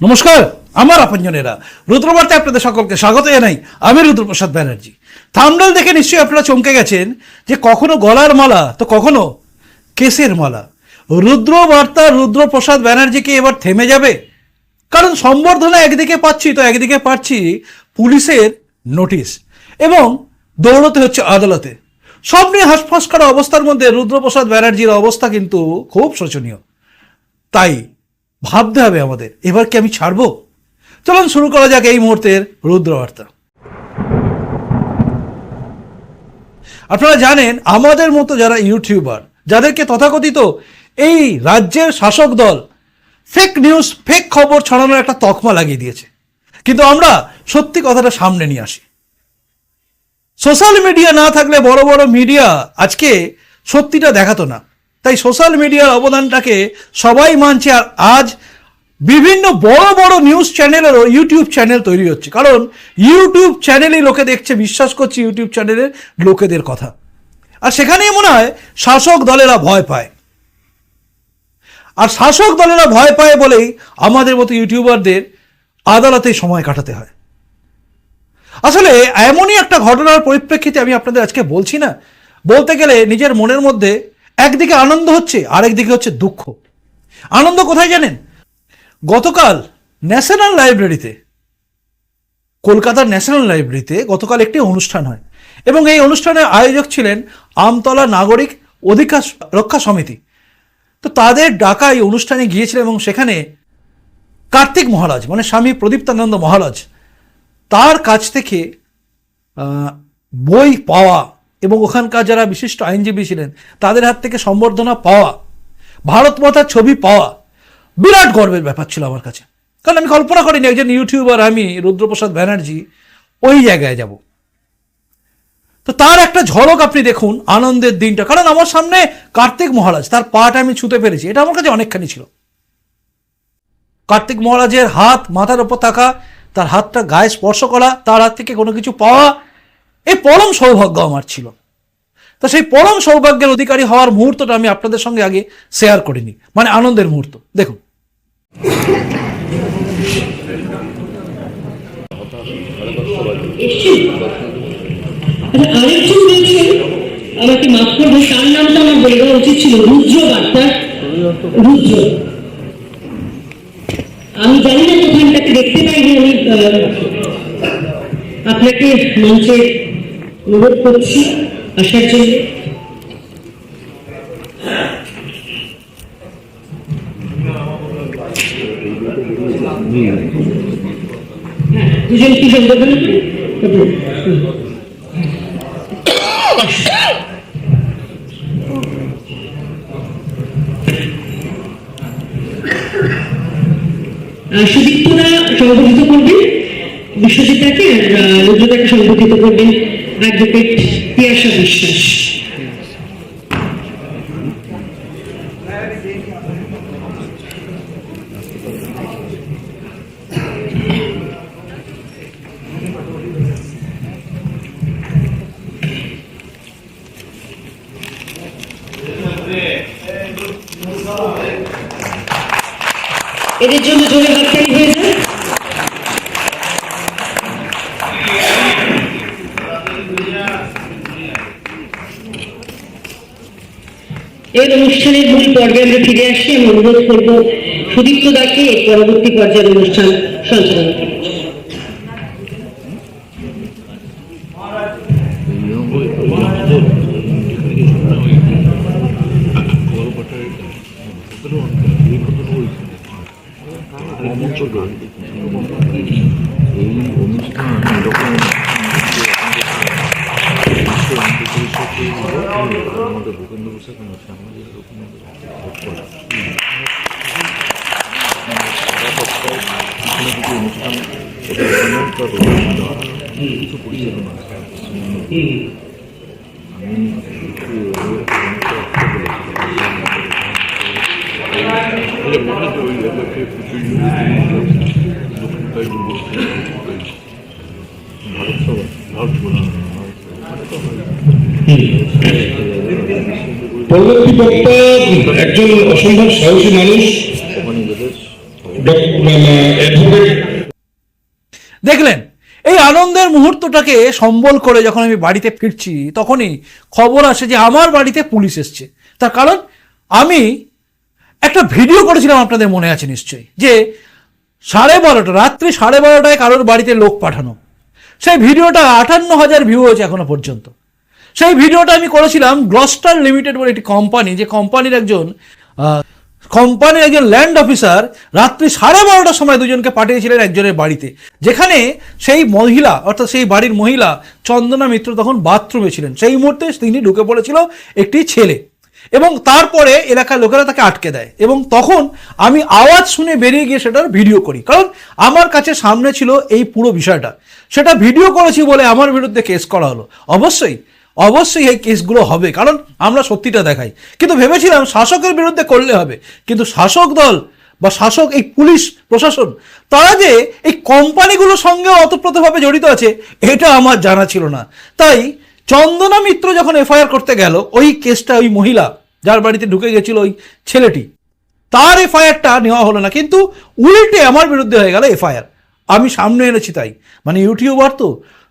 নমস্কার, আমার আপনজনেরা। রুদ্রবার্তে আপনাদের সকলকে স্বাগত জানাই। আমি রুদ্রপ্রসাদ ব্যানার্জি। থামডাল দেখে নিশ্চয়ই আপনারা চমকে গেছেন যে কখনো গলার মালা, তো কখনো কেসের মালা। রুদ্রবার্তা রুদ্রপ্রসাদ ব্যানার্জিকে এবার থেমে যাবে? কারণ সম্বর্ধনা একদিকে পাচ্ছি, তো একদিকে পাচ্ছি পুলিশের নোটিশ। এবং দৌড়তে হচ্ছে আদালতে। সব নিয়ে হাসফাস করা অবস্থার মধ্যে রুদ্রপ্রসাদ ব্যানার্জির অবস্থা কিন্তু খুব শোচনীয়। তাই ভাবতে হবে আমাদের। এবার কি আমি ছাড়বো? চলুন শুরু করা যাক এই মুহূর্তের রুদ্রবার্তা। আপনারা জানেন, আমাদের মতো যারা ইউটিউবার, যাদেরকে তথাকথিত এই রাজ্যের শাসক দল ফেক নিউজ ফেক খবর ছড়ানোর একটা তকমা লাগিয়ে দিয়েছে। কিন্তু আমরা সত্যি কথাটা সামনে নিয়ে আসি। সোশ্যাল মিডিয়া না থাকলে বড় বড় মিডিয়া আজকে সত্যিটা দেখাতো না। তাই সোশ্যাল মিডিয়ার অবদানটাকে সবাই মানছে আর আজ বিভিন্ন বড় বড় নিউজ চ্যানেলেরও ইউটিউব চ্যানেল তৈরি হচ্ছে। কারণ ইউটিউব চ্যানেলেই লোকে দেখছে, বিশ্বাস করছে ইউটিউব চ্যানেলের লোকেদের কথা। আর সেখানেই মনে হয় শাসক দলেরা ভয় পায়। আর শাসক দলেরা ভয় পায় বলেই আমাদের মতো ইউটিউবারদের আদালতে সময় কাটাতে হয়। আসলে এমনই একটা ঘটনার পরিপ্রেক্ষিতে আমি আপনাদের আজকে বলছি না। বলতে গেলে নিজের মনের মধ্যে একদিকে আনন্দ হচ্ছে, আরেকদিকে হচ্ছে দুঃখ। আনন্দ কোথায় জানেন? গতকাল ন্যাশনাল লাইব্রেরিতে, কলকাতার ন্যাশনাল লাইব্রেরিতে গতকাল একটি অনুষ্ঠান হয় এবং এই অনুষ্ঠানের আয়োজক ছিলেন আমতলা নাগরিক অধিকার রক্ষা সমিতি। তো তাদের ডাকা এই অনুষ্ঠানে গিয়েছিলেন এবং সেখানে কার্তিক মহারাজ মানে স্বামী প্রদীপ্তানন্দ মহারাজ, তার কাছ থেকে বই পাওয়া এবং ওখানকার যারা বিশিষ্ট আইনজীবী ছিলেন, তাদের হাত থেকে সম্বর্ধনা পাওয়া, ভারত মাতার ছবি পাওয়া বিরাট গর্বের ব্যাপার ছিল আমার কাছে। কারণ আমি কল্পনা করিনি, একজন ইউটিউবার আমি, রুদ্রপ্রসাদ ব্যানার্জি, ওই জায়গায় যাব। তো তার একটা ঝলক আপনি দেখুন, আনন্দের দিনটা। কারণ আমার সামনে কার্তিক মহারাজ, তার পাট আমি ছুতে পেরেছি, এটা আমার কাছে অনেকখানি ছিল। কার্তিক মহারাজের হাত মাথার ওপর থাকা, তার হাতটা গায়ে স্পর্শ করা, তার হাত থেকে কোনো কিছু পাওয়া এই পরম সৌভাগ্য আমার ছিল। তো সেই পরম সৌভাগ্যের অধিকারী হওয়ার মুহূর্তটা আমি আপনাদের সঙ্গে আগে শেয়ার করিনি মানে আনন্দের মুহূর্ত। দেখুন। আমাকে মাফ করবে তার নামটা আমার বলে দেওয়া উচিত ছিল রুদ্র রুদ্র। আমি জানি না দোকানটাকে দেখতে পাইনি, আমি আপনাকে মঞ্চে অনুরোধ করছি আসার জন্য। হ্যাঁ সুদীপ্তরা সংগঠিত করবেন বিশ্বজিৎটাকে আর আহ, রুদ্রতাকে সংগঠিত করবেন। অ্যাডভোকেট পিয়াসা বিশ্বাস এদের জন্য জোরে হাততালি হয়ে যায় এই অনুষ্ঠানের মূল পর্যায়ে আমরা ফিরে আসি, আমি অনুরোধ করব সুদীপ্ত দাকে পরবর্তী পর্যায়ের অনুষ্ঠান সঞ্চালনা জন্য। এই বলেছি। ভারত সভা ভারত বলা পরবর্তী বক্তা একজন অসম্ভব সাহসী মানুষ দেখলেন, এই আনন্দের মুহূর্তটাকে সম্বল করে যখন আমি বাড়িতে ফিরছি, তখনই খবর আসে যে আমার বাড়িতে পুলিশ এসছে। তার কারণ, আমি একটা ভিডিও করেছিলাম আপনাদের মনে আছে নিশ্চয়ই, যে সাড়ে বারোটা, রাত্রি সাড়ে বারোটায় কারোর বাড়িতে লোক পাঠানো। সেই ভিডিওটা আটান্ন হাজার ভিউ হয়েছে এখনও পর্যন্ত। সেই ভিডিওটা আমি করেছিলাম গ্লস্টার লিমিটেড বলে একটি কোম্পানি যে কোম্পানির একজন কোম্পানির একজন ল্যান্ড অফিসার রাত্রি সাড়ে বারোটার সময় দুজনকে পাঠিয়েছিলেন একজনের বাড়িতে। যেখানে সেই মহিলা, অর্থাৎ সেই বাড়ির মহিলা চন্দনা মিত্র তখন বাথরুমে ছিলেন। সেই মুহূর্তে তিনি ঢুকে পড়েছিল একটি ছেলে এবং তারপরে এলাকার লোকেরা তাকে আটকে দেয় এবং তখন আমি আওয়াজ শুনে বেরিয়ে গিয়ে সেটার ভিডিও করি। কারণ আমার কাছে সামনে ছিল এই পুরো বিষয়টা। সেটা ভিডিও করেছি বলে আমার বিরুদ্ধে কেস করা হলো। অবশ্যই অবশ্যই এই কেসগুলো হবে, কারণ আমরা সত্যিটা দেখাই। কিন্তু ভেবেছিলাম শাসকের বিরুদ্ধে করলে হবে, কিন্তু শাসক দল বা শাসক এই পুলিশ প্রশাসন, তারা যে এই কোম্পানিগুলোর সঙ্গে অতপ্রতভাবে জড়িত আছে, এটা আমার জানা ছিল না। তাই চন্দনা মিত্র যখন এফআইআর করতে গেল, ওই কেসটা ওই মহিলা যার বাড়িতে ঢুকে গেছিল ওই ছেলেটি, তার এফআইআরটা নেওয়া হলো না, কিন্তু উল্টে আমার বিরুদ্ধে হয়ে গেল এফআইআর। আমি সামনে এনেছি তাই মানে ইউটিউবার তো,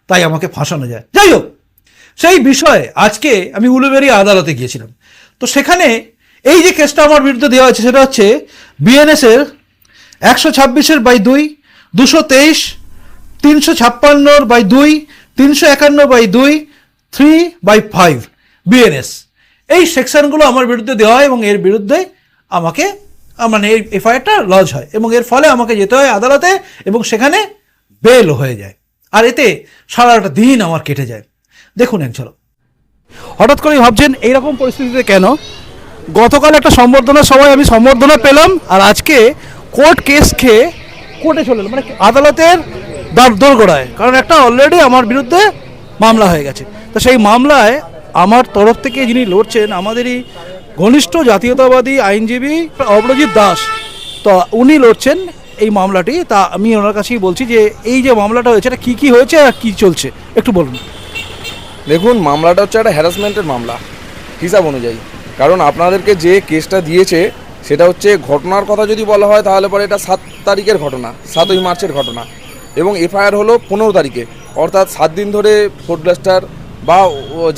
তাই আমাকে ফাঁসানো যায়। যাই হোক সেই বিষয়ে আজকে আমি উলুবেরি আদালতে গিয়েছিলাম। তো সেখানে এই যে কেসটা আমার বিরুদ্ধে দেওয়া হয়েছে সেটা হচ্ছে বিএনএসের একশো ছাব্বিশের বাই দুই, দুশো তেইশ, তিনশো ছাপ্পান্নর বাই দুই, তিনশো একান্ন বাই দুই, থ্রি বাই ফাইভ বিএনএস। এই সেকশনগুলো আমার বিরুদ্ধে দেওয়া হয় এবং এর বিরুদ্ধে আমাকে মানে এই এফআইআরটা লজ হয় এবং এর ফলে আমাকে যেতে হয় আদালতে এবং সেখানে বেল হয়ে যায়। আর এতে সারাটা দিন আমার কেটে যায়। দেখুন এক ঝলক। হঠাৎ করেই ভাবছেন, এইরকম পরিস্থিতিতে কেন? গতকাল একটা সম্বর্ধনার সময় আমি সম্বর্ধনা পেলাম, আর আজকে কোর্ট কেস খেয়ে কোর্টে চলে। মানে আদালতের দোরগোড়ায়। কারণ একটা অলরেডি আমার বিরুদ্ধে মামলা হয়ে গেছে। তো সেই মামলায় আমার তরফ থেকে যিনি লড়ছেন, আমাদেরই ঘনিষ্ঠ জাতীয়তাবাদী আইনজীবী অগ্রজিৎ দাস, তো উনি লড়ছেন এই মামলাটি। তা আমি ওনার কাছেই বলছি যে, এই যে মামলাটা হয়েছে, এটা কী কী হয়েছে আর কী চলছে? একটু বলুন। দেখুন, মামলাটা হচ্ছে একটা হ্যারাসমেন্টের মামলা, হিসাব অনুযায়ী। কারণ আপনাদেরকে যে কেসটা দিয়েছে, সেটা হচ্ছে ঘটনার কথা যদি বলা হয়, তাহলে পরে এটা সাত তারিখের ঘটনা, সাতই মার্চের ঘটনা। এবং এফআইআর হলো পনেরো তারিখে, অর্থাৎ সাত দিন ধরে ফোর্ট ব্লাস্টার বা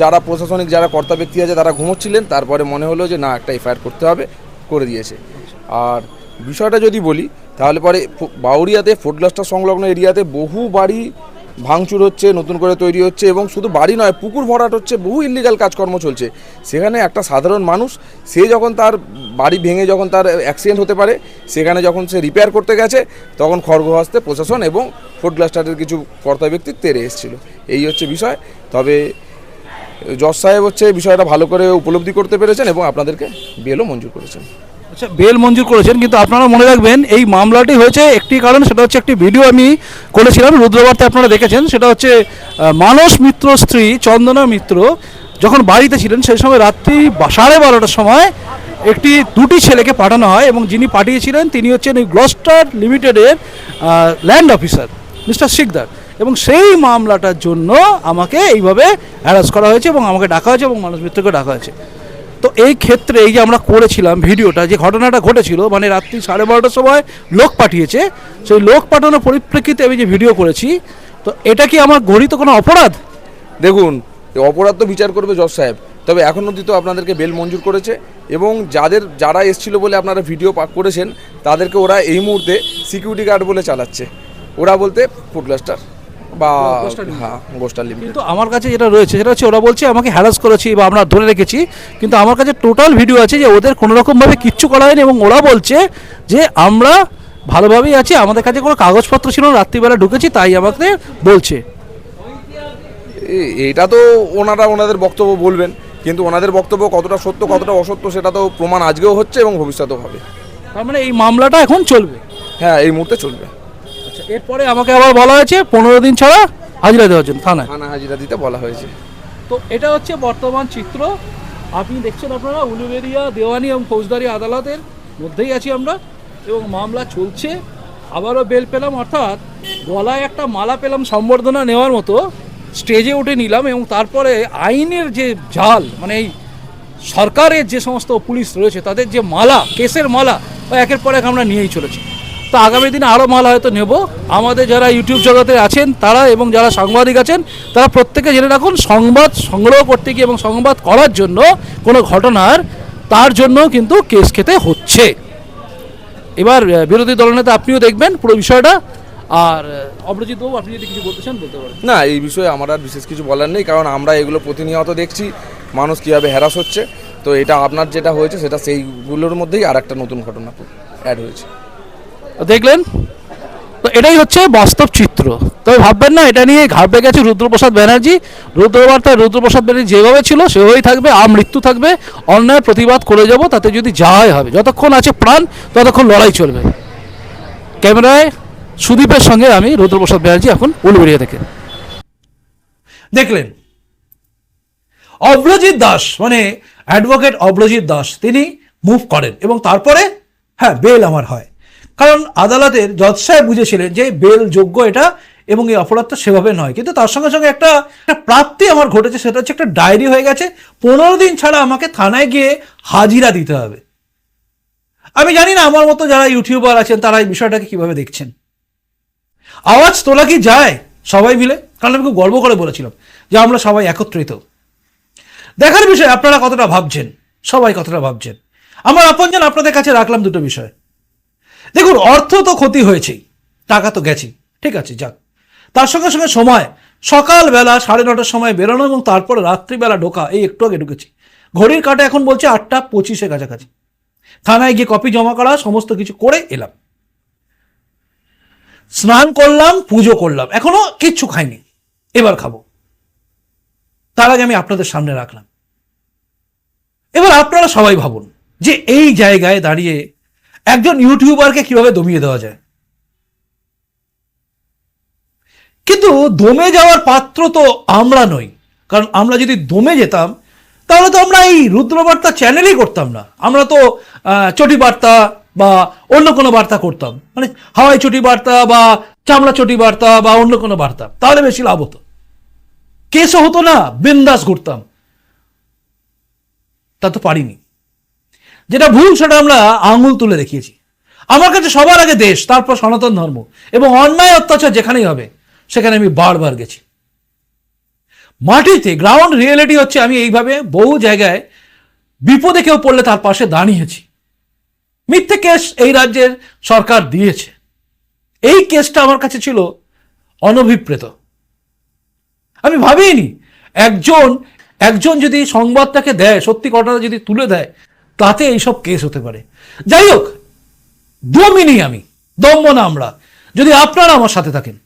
যারা প্রশাসনিক, যারা কর্তা ব্যক্তি আছে, তারা ঘুমোচ্ছিলেন। তারপরে মনে হলো যে, না, একটা এফআইআর করতে হবে, করে দিয়েছে। আর বিষয়টা যদি বলি, তাহলে পরে বাউরিয়াতে ফোর্ট ব্লাস্টার সংলগ্ন এরিয়াতে বহু বাড়ি ভাঙচুর হচ্ছে, নতুন করে তৈরি হচ্ছে এবং শুধু বাড়ি নয়, পুকুর ভরাট হচ্ছে, বহু ইলিগাল কাজকর্ম চলছে। সেখানে একটা সাধারণ মানুষ, সে যখন তার বাড়ি ভেঙে যখন তার অ্যাক্সিডেন্ট হতে পারে, সেখানে যখন সে রিপেয়ার করতে গেছে, তখন খড়গহস্তে প্রশাসন এবং ফোর্ট ব্লাস্টারের কিছু কর্তা ব্যক্তি তেরে এসেছিল। এই হচ্ছে বিষয়। তবে জজ সাহেব হচ্ছে বিষয়টা ভালো করে উপলব্ধি করতে পেরেছেন এবং আপনাদেরকে বেলও মঞ্জুর করেছেন। আচ্ছা বেল মঞ্জুর করেছেন, কিন্তু আপনারা মনে রাখবেন, এই মামলাটি হয়েছে একটি কারণ, সেটা হচ্ছে একটি ভিডিও আমি করেছিলাম রুদ্রবার্তে আপনারা দেখেছেন, সেটা হচ্ছে মানস মিত্র স্ত্রী চন্দনা মিত্র যখন বাড়িতে ছিলেন, সেই সময় রাত্রি সাড়ে বারোটার সময় একটি দুটি ছেলেকে পাঠানো হয় এবং যিনি পাঠিয়েছিলেন, তিনি হচ্ছেন এই গ্লস্টার লিমিটেডের ল্যান্ড অফিসার, মিস্টার শিকদার। এবং সেই মামলাটার জন্য আমাকে এইভাবে হ্যারাস করা হয়েছে এবং আমাকে ডাকা হয়েছে এবং মানস মিত্রকে ডাকা হয়েছে। তো এই ক্ষেত্রে এই যে আমরা করেছিলাম ভিডিওটা, যে ঘটনাটা ঘটেছিল মানে রাত্রি সাড়ে বারোটার সময় লোক পাঠিয়েছে, সেই লোক পাঠানোর পরিপ্রেক্ষিতে আমি যে ভিডিও করেছি, তো এটা কি আমার গরিত কোনো অপরাধ? দেখুন, অপরাধ তো বিচার করবে জজ সাহেব, তবে এখন অবধি তো আপনাদেরকে বেল মঞ্জুর করেছে এবং যাদের, যারা এসছিল বলে আপনারা ভিডিও পাক করেছেন, তাদেরকে ওরা এই মুহূর্তে সিকিউরিটি গার্ড বলে চালাচ্ছে। ওরা বলতে ফুড ক্লাস্টার বা হ্যাঁ গোস্টার লিমিটেড কিন্তু আমার কাছে যেটা রয়েছে সেটা হচ্ছে ওরা বলছে আমাকে হ্যারাস করেছি বা আমরা ধরে রেখেছি। কিন্তু আমার কাছে টোটাল ভিডিও আছে যে ওদের কোনো রকমভাবে কিচ্ছু করা হয়নি এবং ওরা বলছে যে আমরা ভালোভাবেই আছি আমাদের কাছে কোনো কাগজপত্র ছিল না রাত্রিবেলা ঢুকেছি তাই আমাকে বলছে। এ- এটা তো ওনারা ওনাদের বক্তব্য বলবেন কিন্তু ওনাদের বক্তব্য কতটা সত্য কতটা অসত্য সেটা তো প্রমাণ আজকেও হচ্ছে এবং ভবিষ্যতেও হবে। তার মানে এই মামলাটা এখন চলবে? হ্যাঁ এই মুহূর্তে চলবে। এরপরে আমাকে আবার বলা হয়েছে পনেরো দিন ছাড়া হাজিরা দেওয়ার জন্য থানায়। থানা হাজিরা দিতে বলা হয়েছে। তো এটা হচ্ছে বর্তমান চিত্র। আপনি দেখছেন আপনারা উলুবেরিয়া দেওয়ানি এবং ফৌজদারি আদালতের মধ্যেই আছি আমরা এবং মামলা চলছে। আবারও বেল পেলাম অর্থাৎ গলায় একটা মালা পেলাম সম্বর্ধনা নেওয়ার মতো স্টেজে উঠে নিলাম এবং তারপরে আইনের যে জাল মানে এই সরকারের যে সমস্ত পুলিশ রয়েছে তাদের যে মালা কেসের মালা একের পর এক আমরা নিয়েই চলেছি। তো আগামী দিনে আরও মাল হয়তো নেব। আমাদের যারা ইউটিউব জগতে আছেন তারা এবং যারা সাংবাদিক আছেন, তারা প্রত্যেকে জেনে রাখুন, সংবাদ সংগ্রহ করতে গিয়ে এবং সংবাদ করার জন্য কোনো ঘটনার তার জন্য কিন্তু কেস খেতে হচ্ছে। এবার বিরোধী দলনেতা আপনিও দেখবেন পুরো বিষয়টা। আর অমরজিৎ বাবু, আপনি যদি কিছু বলতে চান, বলতে পারেন। না, এই বিষয়ে আমার আর বিশেষ কিছু বলার নেই, কারণ আমরা এগুলো প্রতিনিয়ত দেখছি, মানুষ কীভাবে হ্যারাস হচ্ছে। তো এটা আপনার যেটা হয়েছে, সেটা সেইগুলোর মধ্যেই আর একটা নতুন ঘটনা অ্যাড হয়েছে। দেখলেন? তো এটাই হচ্ছে বাস্তব চিত্র। তবে ভাববেন না, এটা নিয়ে ঘাবড়ে গেছে রুদ্রপ্রসাদ ব্যানার্জি। রুদ্রবার্তা রুদ্রপ্রসাদ ব্যানার্জি যেভাবে ছিল, সেভাবেই থাকবে আম মৃত্যু থাকবে। অন্যায় প্রতিবাদ করে যাব, তাতে যদি যাওয়াই হবে। যতক্ষণ আছে প্রাণ, ততক্ষণ লড়াই চলবে। ক্যামেরায় সুদীপের সঙ্গে আমি রুদ্রপ্রসাদ ব্যানার্জি এখন উলবেড়িয়া থেকে। দেখলেন, অব্রজিৎ দাস মানে অ্যাডভোকেট অব্রজিৎ দাস, তিনি মুভ করেন এবং তারপরে হ্যাঁ বেল আমার হয়। কারণ আদালতের জজ সাহেব বুঝেছিলেন যে বেল যোগ্য এটা এবং এই অপরাধটা সেভাবে নয়। কিন্তু তার সঙ্গে সঙ্গে একটা একটা প্রাপ্তি আমার ঘটেছে, সেটা হচ্ছে একটা ডায়েরি হয়ে গেছে। পনেরো দিন ছাড়া আমাকে থানায় গিয়ে হাজিরা দিতে হবে। আমি জানি না, আমার মতো যারা ইউটিউবার আছেন, তারা এই বিষয়টাকে কীভাবে দেখছেন। আওয়াজ তোলা কি যায়? সবাই মিলে? কারণ আমি খুব গর্ব করে বলেছিলাম যে আমরা সবাই একত্রিত। দেখার বিষয়, আপনারা কতটা ভাবছেন? সবাই কতটা ভাবছেন? আমার আপনজন আপনাদের কাছে রাখলাম দুটো বিষয়। দেখুন, অর্থ তো ক্ষতি হয়েছেই, টাকা তো গেছেই, ঠিক আছে, যাক। তার সঙ্গে সঙ্গে সময়, সকালবেলা সাড়ে নটার সময় বেরোনো এবং তারপরে রাত্রিবেলা ঢোকা, এই একটু আগে ঢুকেছি। ঘড়ির কাটা এখন বলছে আটটা পঁচিশে কাছাকাছি। থানায় গিয়ে কপি জমা করা, সমস্ত কিছু করে এলাম। স্নান করলাম, পুজো করলাম, এখনও কিচ্ছু খাইনি, এবার খাব। তার আগে আমি আপনাদের সামনে রাখলাম। এবার আপনারা সবাই ভাবুন যে এই জায়গায় দাঁড়িয়ে একজন ইউটিউবারকে কীভাবে দমিয়ে দেওয়া যায়? কিন্তু দমে যাওয়ার পাত্র তো আমরা নই। কারণ আমরা যদি দমে যেতাম, তাহলে তো আমরা এই রুদ্রবার্তা চ্যানেলই করতাম না। আমরা তো চটি বার্তা বা অন্য কোনো বার্তা করতাম। মানে হাওয়াই চটি বার্তা বা চামড়া চটি বার্তা বা অন্য কোনো বার্তা। তাহলে বেশি লাভ হতো। কেসও হতো না, বিন্দাস ঘুরতাম। তা তো পারিনি। যেটা ভুল, সেটা আমরা আঙুল তুলে দেখিয়েছি। আমার কাছে সবার আগে দেশ, তারপর সনাতন ধর্ম এবং অন্যায় অত্যাচার যেখানেই হবে, সেখানে আমি বারবার গেছি। মাটিতে গ্রাউন্ড রিয়েলিটি হচ্ছে, আমি এইভাবে বহু জায়গায় বিপদে কেউ পড়লে তার পাশে দাঁড়িয়েছি। মিথ্যে কেস এই রাজ্যের সরকার দিয়েছে। এই কেসটা আমার কাছে ছিল অনভিপ্রেত। আমি ভাবিনি, একজন একজন যদি সংবাদটাকে দেয়, সত্যি ঘটনা যদি তুলে দেয় তাতে এইসব কেস হতে পারে। যাই হোক, দমিনি আমি দম্ব না আমরা। যদি আপনারা আমার সাথে থাকেন,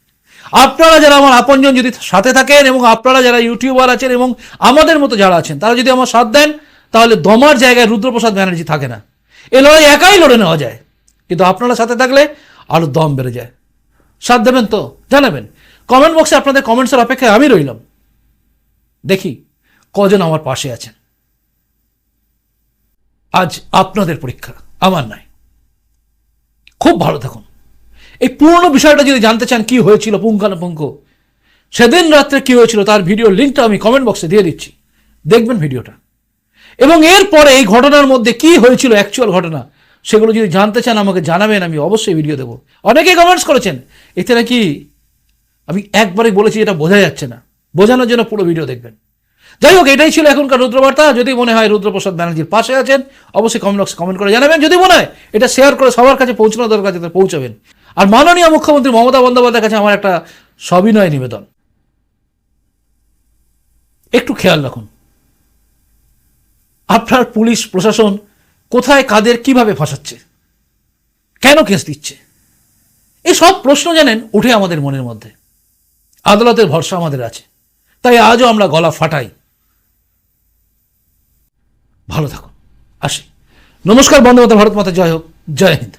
আপনারা যারা আমার আপনজন যদি সাথে থাকেন এবং আপনারা যারা ইউটিউবার আছেন এবং আমাদের মতো যারা আছেন, তারা যদি আমার সাথ দেন, তাহলে দমার জায়গায় রুদ্রপ্রসাদ ব্যানার্জি থাকে না। এ লড়াই একাই লড়ে নেওয়া যায়। কিন্তু আপনারা সাথে থাকলে আরও দম বেড়ে যায়। সাথ দেবেন তো? জানাবেন। কমেন্ট বক্সে আপনাদের কমেন্টসের অপেক্ষায় আমি রইলাম। দেখি কজন আমার পাশে আছেন। আজ আপনাদের পরীক্ষা, আমার নয় খুব ভালো থাকুন। এই পূর্ণ বিষয়টা যদি জানতে চান কি হয়েছিল, পুঙ্খানুপুঙ্খ, সেদিন রাত্রে কি হয়েছিল, তার ভিডিও লিঙ্কটা আমি কমেন্ট বক্সে দিয়ে দিচ্ছি। দেখবেন ভিডিওটা। এবং এরপরে এই ঘটনার মধ্যে কি হয়েছিল অ্যাকচুয়াল ঘটনা, সেগুলো যদি জানতে চান, আমাকে জানাবেন, আমি অবশ্যই ভিডিও দেবো। অনেকেই কমেন্টস করেছেন, এতে নাকি আমি একবারে বলেছি, এটা বোঝা যাচ্ছে না। বোঝানোর জন্য পুরো ভিডিও দেখবেন। যাই হোক, এটাই ছিল এখনকার রুদ্রবার্তা। যদি মনে হয় রুদ্রপ্রসাদ ব্যানার্জির পাশে আছেন, অবশ্যই কমেন্ট বক্সে কমেন্ট করে জানাবেন। যদি মনে হয় এটা শেয়ার করে সবার কাছে পৌঁছানো দরকার, যাতে পৌঁছাবেন। আর মাননীয় মুখ্যমন্ত্রী মমতা বন্দ্যোপাধ্যায়ের কাছে আমার একটা সবিনয় নিবেদন। একটু খেয়াল রাখুন। আপনার পুলিশ প্রশাসন কোথায়, কাদের, কীভাবে ফাঁসাচ্ছে? কেন কেস দিচ্ছে? এই সব প্রশ্ন জানেন উঠে আমাদের মনের মধ্যে। আদালতের ভরসা আমাদের আছে। তাই আজও আমরা গলা ফাটাই। ভালো থাকুন। আসি। নমস্কার বন্ধু মাতা ভারত মাতা জয় হোক। জয় হিন্দ।